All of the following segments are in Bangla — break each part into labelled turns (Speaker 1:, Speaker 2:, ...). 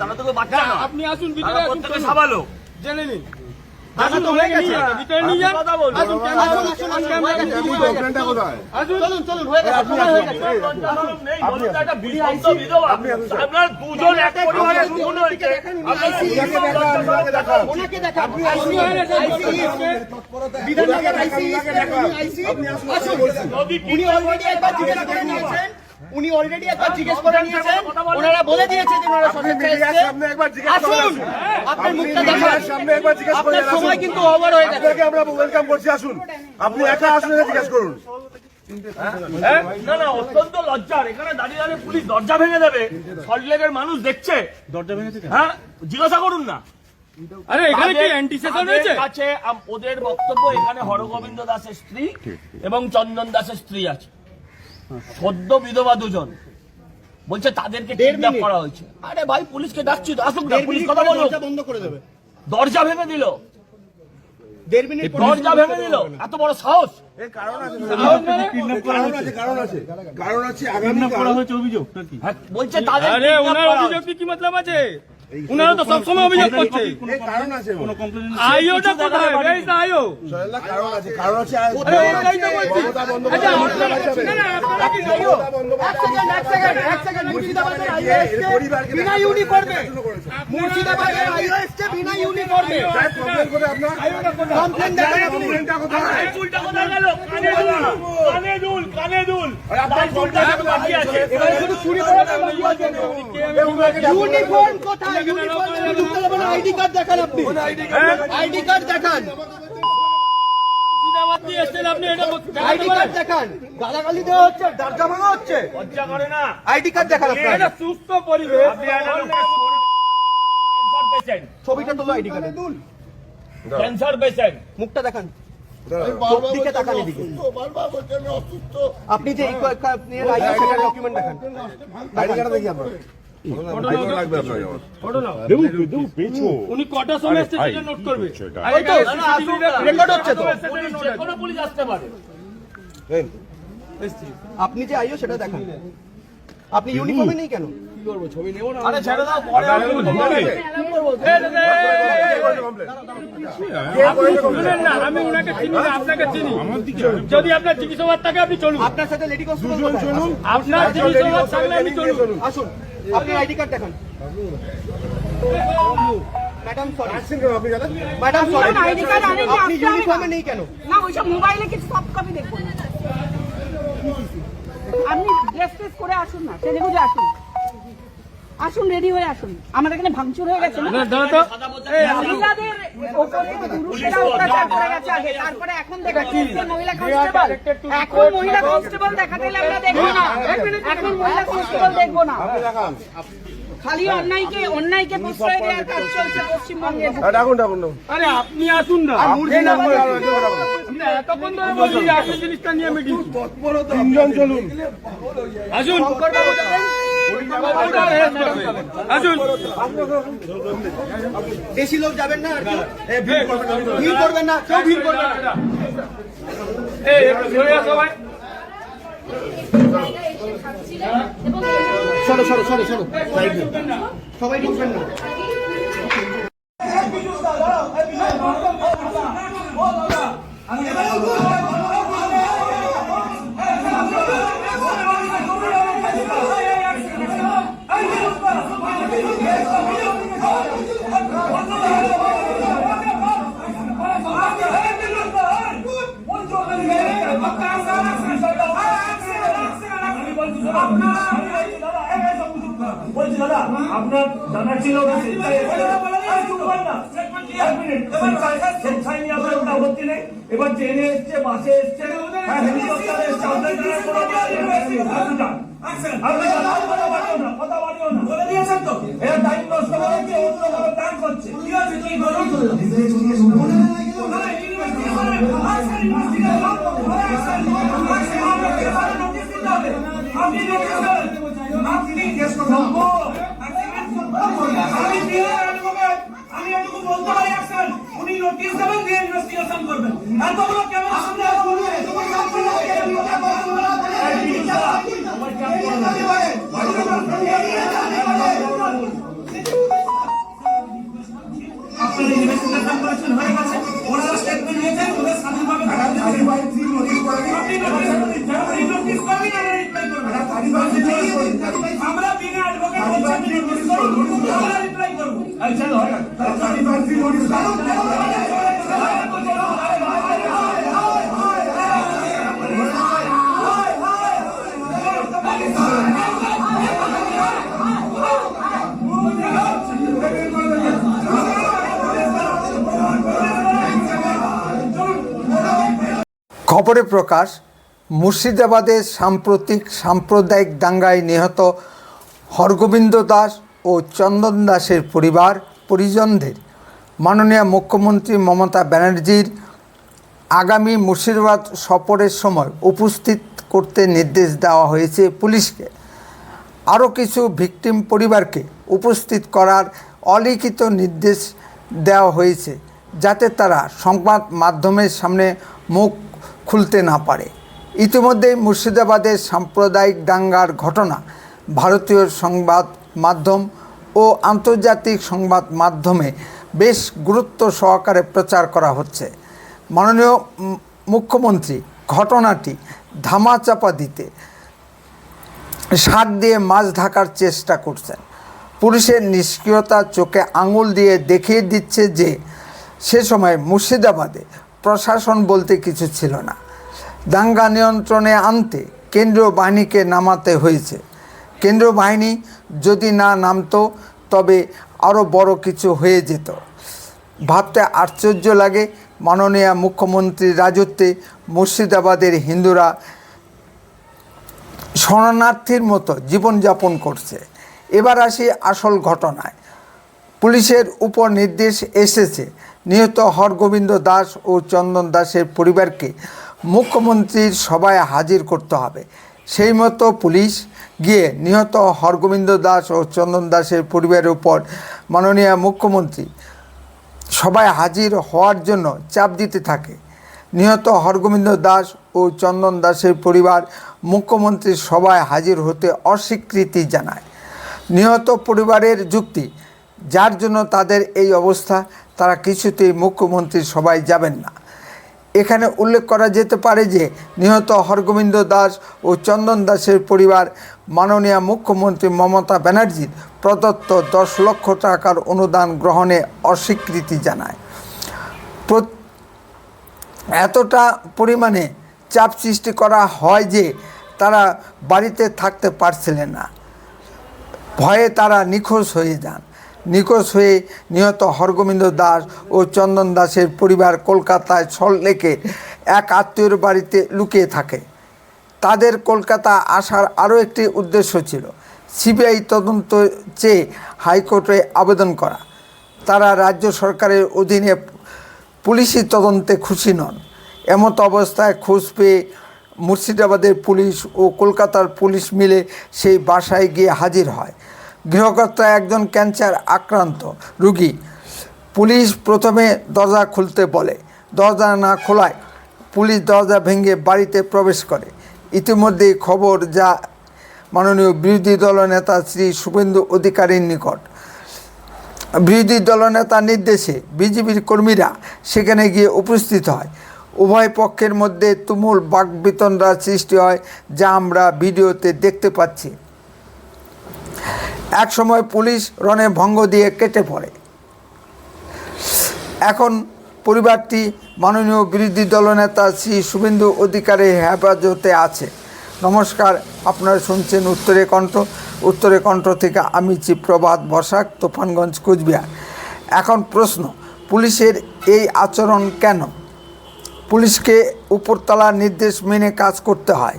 Speaker 1: তারা তো বাচ্চা
Speaker 2: না, আপনি আসুন ভিতরে আসুন
Speaker 1: প্রত্যেকে সাবালো।
Speaker 2: জেনে নিন। আসুন
Speaker 3: তো হয়ে গেছে।
Speaker 2: ভিতরে নিয়ে যান।
Speaker 1: কথা বলুন।
Speaker 2: আসুন ক্যামেরা
Speaker 3: আসুন, আসুন, আসুন,
Speaker 2: ক্যামেরা আসুন,
Speaker 3: চলুন চলুন হয়ে গেছে। সময় হয়ে গেছে।
Speaker 1: নেই, বলুন তো একটা বিভক্ত বিধবা। আপনারা দুজন এক পরিবারের দুজন হয়েছে। আপনারা
Speaker 3: ওনাকে দেখান।
Speaker 2: আসুন, হয়ে গেছে,
Speaker 3: বিধাননগর আইসি আইসি আসুন। উনি অলরেডি একবার জিজ্ঞেস করে নিয়েছেন। উনি অলরেডি একবার জিজ্ঞেস করে নিয়েছেন। ওনারা বলে দিয়েছে যে ওনারা আসুন। আপনার মুখটা দেখান।
Speaker 4: সামনে একবার জিজ্ঞেস করে
Speaker 3: আপনার। সময় কিন্তু ওভার হয়ে গেছে।
Speaker 4: আপনাকে আমরা ওয়েলকাম করছি আসুন। আপনি একা আসুন এসে জিজ্ঞেস করুন।
Speaker 1: হ্যাঁ? না না অত্যন্ত লজ্জার। এখানে দাঁড়িয়ে দাঁড়িয়ে পুলিশ দরজা ভেঙে দেবে। সল্টলেকের মানুষ দেখছে। দরজা ভেঙেছে হ্যাঁ? জিজ্ঞাসা করুন না।
Speaker 2: আরে এখানে কি হয়েছে?
Speaker 1: কাছে ওদের বক্তব্য এখানে হরগোবিন্দ দাসের স্ত্রী এবং চন্দন দাসের স্ত্রী আছে। সদ্য বিধবা দুজন। বলছে তাদেরকে কিডন্যাপ করা হয়েছে। আরে ভাই পুলিশকে ডাকছি তো আসুক না পুলিশ কথা
Speaker 3: দরজা বন্ধ করে দেবে।
Speaker 1: দরজা ভেঙে দিল।
Speaker 3: দেড় মিনিট পরে
Speaker 1: দরজা ভেঙে দিল। এত বড় সাহস?
Speaker 4: কারণ আছে কারণ আছে কারণ আছে কারণ আছে
Speaker 1: বলছে তাদের
Speaker 2: কি মতলব আছে? ওনারা তো সবসময় অভিযোগ করছে। আইওটা কোথায়? আচ্ছা
Speaker 3: আইও। ইউনিফর্মে
Speaker 4: কোথায়?
Speaker 3: আইডি কার্ড দেখান আপনি। আইডি কার্ড দেখান।
Speaker 2: আপনি
Speaker 3: আইডি কার্ড দেখান। গালাগালি দেওয়া হচ্ছে দরজা ভাঙা হচ্ছে।
Speaker 1: লজ্জা করে না।
Speaker 3: আইডি কার্ড দেখান আপনার।
Speaker 2: সুস্থ পরিবেশ।
Speaker 1: আপনি একটা লোককে ক্যান্সার পেশেন্ট।
Speaker 3: ছবিটা তোলো আইডি কার্ডে।
Speaker 1: Cancer patient.
Speaker 3: মুখটা দেখান। দিকে তাকান এদিকে। আপনি যে ডকুমেন্ট দেখান।
Speaker 4: আইডি কার্ড দেখি
Speaker 2: উনি কটার সময় এসছে সেটা নোট করবে। আর
Speaker 3: ওই তো,
Speaker 2: এটা
Speaker 3: না, না, আসুন,
Speaker 2: CCTV
Speaker 3: রেকর্ড হচ্ছে তো।
Speaker 1: কোনো পুলিশ আসতে পারে।
Speaker 3: আপনি যে আইও সেটা দেখান। আপনি ইউনিফর্মে নেই কেন?
Speaker 1: আমি বলব।
Speaker 2: আপনি শুনুন না আমি উনাকে চিনি না আপনাকে চিনি। যদি আপনার থাকে আপনি চলুন।
Speaker 3: আপনার সাথে লেডি কনস্টেবল চলুন।
Speaker 2: আপনার জিজ্ঞাসাবাদ থাকলে আপনি চলুন।
Speaker 3: আসুন। আপনি আইডি কার্ড দেখান। ম্যাডাম সরি
Speaker 4: আসছেন কেন আপনি জানেন
Speaker 3: ম্যাডাম সরি
Speaker 5: না, ID card
Speaker 3: আপনি
Speaker 5: আসতে হবে না।
Speaker 3: ইউনিফর্মে নেই কেন?
Speaker 5: না ওইসব মোবাইলে কিছু সব কপি দেখব আপনি ড্রেস করে আসুন না আসুন। আসুন রেডি হয়ে আসুন আমাদের এখানে ভাঙচুর হয়ে গেছে না
Speaker 2: না, দাঁড়া তো এই,
Speaker 5: মহিলাদের ওপরে পুরুষেরা অত্যাচার করে গেছে আগে তারপরে এখন দেখাচ্ছি মহিলা কনস্টেবল এখন মহিলা কনস্টেবল দেখাতে গেলে আমরা দেখব না এখন মহিলা কনস্টেবল দেখব না খালি অন্যায়কে অন্যায়কে প্রশ্রয় দেওয়ার কাজ চলছে পশ্চিমবঙ্গে
Speaker 4: হ্যাঁ, ডাকুন ডাকুন ডাকুন।
Speaker 2: আরে আপনি আসুন না এতক্ষণ ধরে বলছি যে জিনিসটা নিয়ে মিটিং
Speaker 4: তিনজন চলুন
Speaker 2: আসুন
Speaker 3: বেশি লোক যাবেন না ভিড় করবেন না কেউ ভিড় করবেন না।
Speaker 2: সরে,
Speaker 3: সরো সরো সরো। সবাই ঢুকবেন না।
Speaker 6: বলছি দাদা আপনার জানা ছিল না। এক মিনিট, স্বেচ্ছায়- নিয়ে আপনার নেই। এবার ট্রেনে এসছে বাসে এসছে। হ্যাঁ হেলিকপ্টারে এসছে। আপনার কথা বাড়িও না, কথা বাড়িও না। এরা time নষ্ট করে দিয়ে অন্য কারও টান করছে। আপনি জিজ্ঞেস করুন। আমি আমি এটুকু বলতে পারি আসেন উনি নোটিশ দেবেন দিয়ে ইনভেস্টিগেশন করবেন তোমরা কেমন সামনে এতগুলো
Speaker 7: খবরে প্রকাশ মুর্শিদাবাদের সাম্প্রতিক সাম্প্রদায়িক দাঙ্গায় নিহত হরগোবিন্দ দাস ও চন্দন দাসের পরিবার, পরিজনদের। মাননীয় মুখ্যমন্ত্রী মমতা ব্যানার্জির আগামী মুর্শিদাবাদ সফরের সময় উপস্থিত করতে নির্দেশ দেওয়া হয়েছে পুলিশকে। আরও কিছু ভিকটিম পরিবারকে উপস্থিত করার অলিখিত নির্দেশ দেওয়া হয়েছে, যাতে তারা সংবাদ মাধ্যমের সামনে মুখ খুলতে না পারে। ইতিমধ্যেই মুর্শিদাবাদের সাম্প্রদায়িক দাঙ্গার ঘটনা, ভারতীয় সংবাদ মাধ্যম ও আন্তর্জাতিক সংবাদ মাধ্যমে বেশ গুরুত্ব সহকারে প্রচার করা হচ্ছে। মাননীয় মুখ্যমন্ত্রী ঘটনাটি ধামাচাপা দিতে শাক দিয়ে মাছ ঢাকার চেষ্টা করছেন। পুলিশের নিষ্ক্রিয়তা চোখে আঙুল দিয়ে দেখিয়ে দিচ্ছে যে, সে সময় মুর্শিদাবাদে প্রশাসন বলতে কিছু ছিল না। দাঙ্গা নিয়ন্ত্রণে আনতে কেন্দ্রীয় বাহিনীকে নামাতে হয়েছে। কেন্দ্রীয় বাহিনী যদি না নামতো, তবে আরও বড় কিছু হয়ে যেত। ভাবতে আশ্চর্য লাগে মাননীয় মুখ্যমন্ত্রীর রাজত্বে মুর্শিদাবাদের হিন্দুরা শরণার্থীর মতো জীবনযাপন করছে। এবার আসি আসল ঘটনায়। পুলিশের উপর নির্দেশ এসেছে। নিহত হরগোবিন্দ দাস ও চন্দন দাসের পরিবারকে মুখ্যমন্ত্রীর সভায় হাজির করতে হবে। সেই মতো পুলিশ গিয়ে নিহত হরগোবিন্দ দাস ও চন্দন দাসের পরিবারের উপর মাননীয় মুখ্যমন্ত্রী সবাই হাজির হওয়ার জন্য চাপ দিতে থাকে। নিহত হরগোবিন্দ দাস ও চন্দন দাসের পরিবার মুখ্যমন্ত্রীর সভায় হাজির হতে অস্বীকৃতি জানায়। নিহত পরিবারের যুক্তি, যার জন্য তাদের এই অবস্থা তারা কিছুতেই মুখ্যমন্ত্রীর সবাই যাবেন না। এখানে উল্লেখ করা যেতে পারে যে, নিহত হরগোবিন্দ দাস ও চন্দন দাসের পরিবার মাননীয় মুখ্যমন্ত্রী মমতা ব্যানার্জির প্রদত্ত দশ লক্ষ টাকার অনুদান গ্রহণে অস্বীকৃতি জানায়। এতটা পরিমাণে চাপ সৃষ্টি করা হয় যে, তারা বাড়িতে থাকতে পারছিলেন না। ভয়ে তারা নিখোঁজ হয়ে যান। নিখোঁজ হয়ে নিহত হরগোবিন্দ দাস ও চন্দন দাসের পরিবার কলকাতায় সল্টলেকের এক আত্মীয়র বাড়িতে লুকিয়ে থাকে। তাদের কলকাতা আসার আরও একটি উদ্দেশ্য ছিল, সিবিআই তদন্ত চেয়ে হাইকোর্টে আবেদন করা। তারা রাজ্য সরকারের অধীনে পুলিশি তদন্তে খুশি নন। এমত অবস্থায় খোঁজ পেয়ে মুর্শিদাবাদের পুলিশ ও কলকাতার পুলিশ মিলে সেই বাসায় গিয়ে হাজির হয়। গৃহকর্তা একজন ক্যান্সার আক্রান্ত রুগী। পুলিশ প্রথমে দরজা খুলতে বলে। দরজা না খোলায় পুলিশ দরজা ভেঙে বাড়িতে প্রবেশ করে। ইতিমধ্যেই খবর যা মাননীয় বিরোধী দলনেতা শ্রী শুভেন্দু অধিকারীর নিকট। বিরোধী দলনেতার নির্দেশে বিজেপির কর্মীরা সেখানে গিয়ে উপস্থিত হয়। উভয় পক্ষের মধ্যে তুমুল বাকবিতণ্ডা সৃষ্টি হয়, যা আমরা ভিডিওতে দেখতে পাচ্ছি। এক সময় পুলিশ রণে ভঙ্গ দিয়ে কেটে পড়ে। এখন পরিবারটি মাননীয় বিরোধী দলনেতা শ্রী শুভেন্দু অধিকারীর হেফাজতে আছে। নমস্কার, আপনারা শুনছেন উত্তরে কণ্ঠ। উত্তরে কণ্ঠ থেকে আমি চিপ্রভাত বসাক, তুফানগঞ্জ, কুচবিহার। এখন প্রশ্ন, পুলিশের এই আচরণ কেন? পুলিশকে উপরতলার নির্দেশ মেনে কাজ করতে হয়।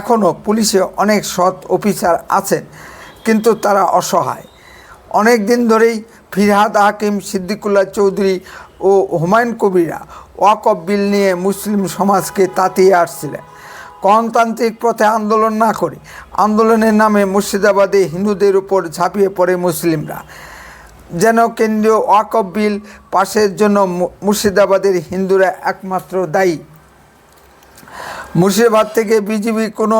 Speaker 7: এখনও পুলিশে অনেক সৎ অফিসার আছেন। কিন্তু তারা অসহায়। অনেক দিন ধরেই ফিরহাদ হাকিম, সিদ্দিকুল্লাহ চৌধুরী ও হুমায়ুন কবিরা ওয়াকফ বিল নিয়ে মুসলিম সমাজকে তাতিয়ে আসছিলেন। গণতান্ত্রিক পথে আন্দোলন না করে আন্দোলনের নামে মুর্শিদাবাদে হিন্দুদের উপর ঝাঁপিয়ে পড়ে মুসলিমরা। যেন কেন্দ্রীয় ওয়াকফ বিল পাশের জন্য মুর্শিদাবাদের হিন্দুরা একমাত্র দায়ী। মুর্শিদাবাদ থেকে বিজেপি কোনো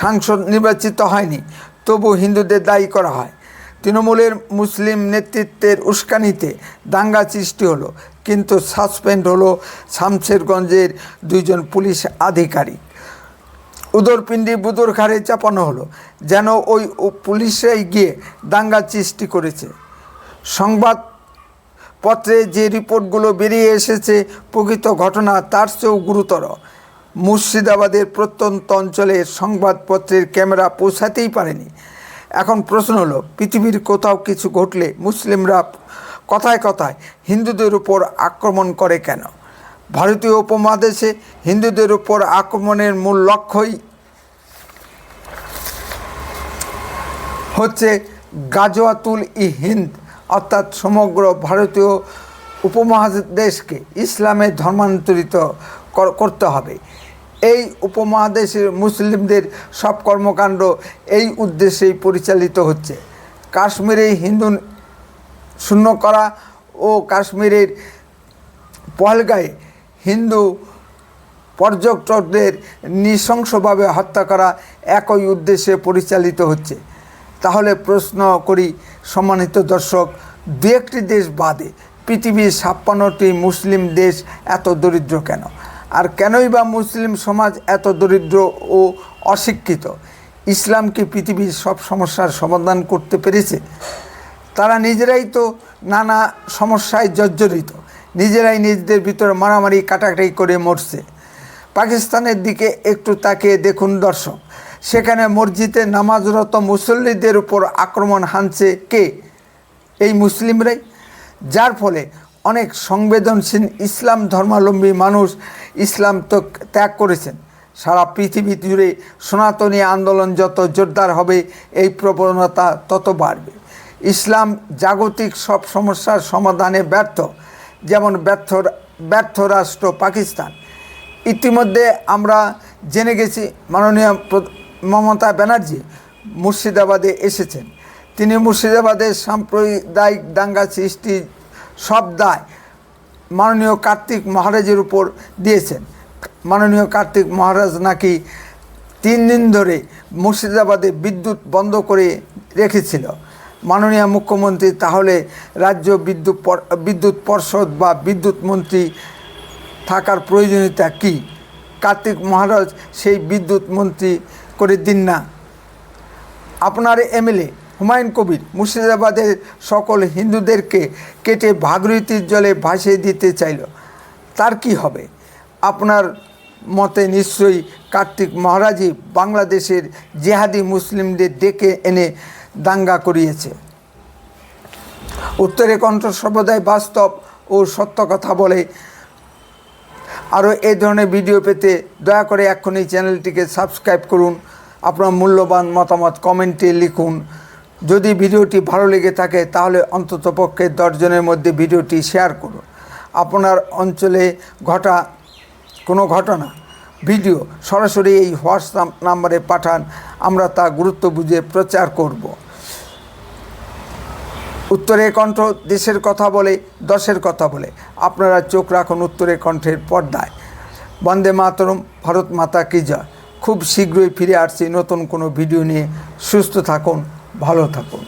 Speaker 7: সাংসদ নির্বাচিত হয়নি। তবু হিন্দুদের দায়ী করা হয়। তৃণমূলের মুসলিম নেতৃত্বের উস্কানিতে দাঙ্গা সৃষ্টি হলো, কিন্তু সাসপেন্ড হলো শামশেরগঞ্জের দুইজন পুলিশ আধিকারিক। উদরপিণ্ডি বুদর ঘাড়ে চাপানো হলো, যেন ওই পুলিশরাই গিয়ে দাঙ্গা সৃষ্টি করেছে। সংবাদ পত্রে যে রিপোর্টগুলো বেরিয়ে এসেছে, প্রকৃত ঘটনা তার চেয়েও গুরুতর। মুর্শিদাবাদের প্রত্যন্ত অঞ্চলে সংবাদপত্রের ক্যামেরা পৌঁছাতেই পারেনি। এখন প্রশ্ন হলো, পৃথিবীর কোথাও কিছু ঘটলে মুসলিমরা কথায় কথায় হিন্দুদের উপর আক্রমণ করে কেন? ভারতীয় উপমহাদেশে হিন্দুদের উপর আক্রমণের মূল লক্ষ্যই হচ্ছে গাজওয়াতুল ই হিন্দ, অর্থাৎ সমগ্র ভারতীয় উপমহাদেশকে ইসলামে ধর্মান্তরিত কর- করতে হবে। এই উপমহাদেশের মুসলিমদের সব কর্মকাণ্ড এই উদ্দেশ্যেই পরিচালিত হচ্ছে। কাশ্মীরে হিন্দু শূন্য করা ও কাশ্মীরের পহলগাঁয়ে হিন্দু পর্যটকদের নৃশংসভাবে হত্যা করা একই উদ্দেশ্যে পরিচালিত হচ্ছে। তাহলে প্রশ্ন করি, সম্মানিত দর্শক, দু একটি দেশ বাদে পৃথিবীর ছাপ্পান্নটি মুসলিম দেশ এত দরিদ্র কেন? কেনই বা মুসলিম সমাজ এত দরিদ্র ও অশিক্ষিত? ইসলাম কি পৃথিবীর সব সমস্যার সমাধান করতে পেরেছে? তারা নিজেরাই তো নানা সমস্যায় জর্জরিত। নিজেরাই নিজেদের ভিতরে মারামারি, কাটাকাটি করে মরছে। পাকিস্তানের দিকে একটু তাকিয়ে দেখুন দর্শক, সেখানে মসজিদে নামাজরত মুসল্লিদের উপর আক্রমণ হানছে কে? এই মুসলিমরাই। যার ফলে অনেক সংবেদনশীল ইসলাম ধর্মাবলম্বী মানুষ ইসলাম তো ত্যাগ করেছেন। সারা পৃথিবী জুড়ে সনাতনী আন্দোলন যত জোরদার হবে, এই প্রবণতা তত বাড়বে। ইসলাম জাগতিক সব সমস্যার সমাধানে ব্যর্থ, যেমন ব্যর্থ ব্যর্থ রাষ্ট্র পাকিস্তান। ইতিমধ্যে আমরা জেনে গেছি মাননীয় মমতা ব্যানার্জি মুর্শিদাবাদে এসেছেন। তিনি মুর্শিদাবাদের সাম্প্রদায়িক দাঙ্গা সৃষ্টি সব দায় মাননীয় কার্তিক মহারাজের উপর দিয়েছেন। মাননীয় কার্তিক মহারাজ নাকি তিন দিন ধরে মুর্শিদাবাদে বিদ্যুৎ বন্ধ করে রেখেছিল। মাননীয় মুখ্যমন্ত্রী, তাহলে রাজ্য বিদ্যুৎ বিদ্যুৎ পর্ষদ বা বিদ্যুৎ মন্ত্রী থাকার প্রয়োজনীয়তা কি? কার্তিক মহারাজ সেই বিদ্যুৎ মন্ত্রী করে দিন না। আপনার এমএলএ হুমায়ুন কবির মুর্শিদাবাদের সকল হিন্দুদেরকে কেটে ভাগীরথীর জলে ভাসিয়ে দিতে চাইল। তার কি হবে? আপনার মতে নিশ্চয়ই কার্তিক মহারাজই বাংলাদেশের জেহাদি মুসলিমদের ডেকে এনে দাঙ্গা করিয়েছে। উত্তরে কণ্ঠ সর্বদাই বাস্তব ও সত্য কথা বলে। আরও এই ধরনের ভিডিও পেতে দয়া করে এক্ষুনি চ্যানেলটিকে সাবস্ক্রাইব করুন। আপনার মূল্যবান মতামত কমেন্টে লিখুন। যদি ভিডিওটি ভালো লেগে থাকে তাহলে অন্ততপক্ষে দশজনের মধ্যে ভিডিওটি শেয়ার করুন। আপনার অঞ্চলে ঘটা কোনো ঘটনা, ভিডিও সরাসরি এই হোয়াটসঅ্যাপ নাম্বারে পাঠান, আমরা তা গুরুত্ব বুঝে প্রচার করব। উত্তরে কণ্ঠ দেশের কথা বলে, দশের কথা বলে। আপনারা চোখ রাখুন উত্তরে কণ্ঠের পর্দায়। বন্দে মাতরম, ভারত মাতা কি জয়। খুব শীঘ্রই ফিরে আসছি নতুন কোনো ভিডিও নিয়ে। সুস্থ থাকুন। ভালো থাকুন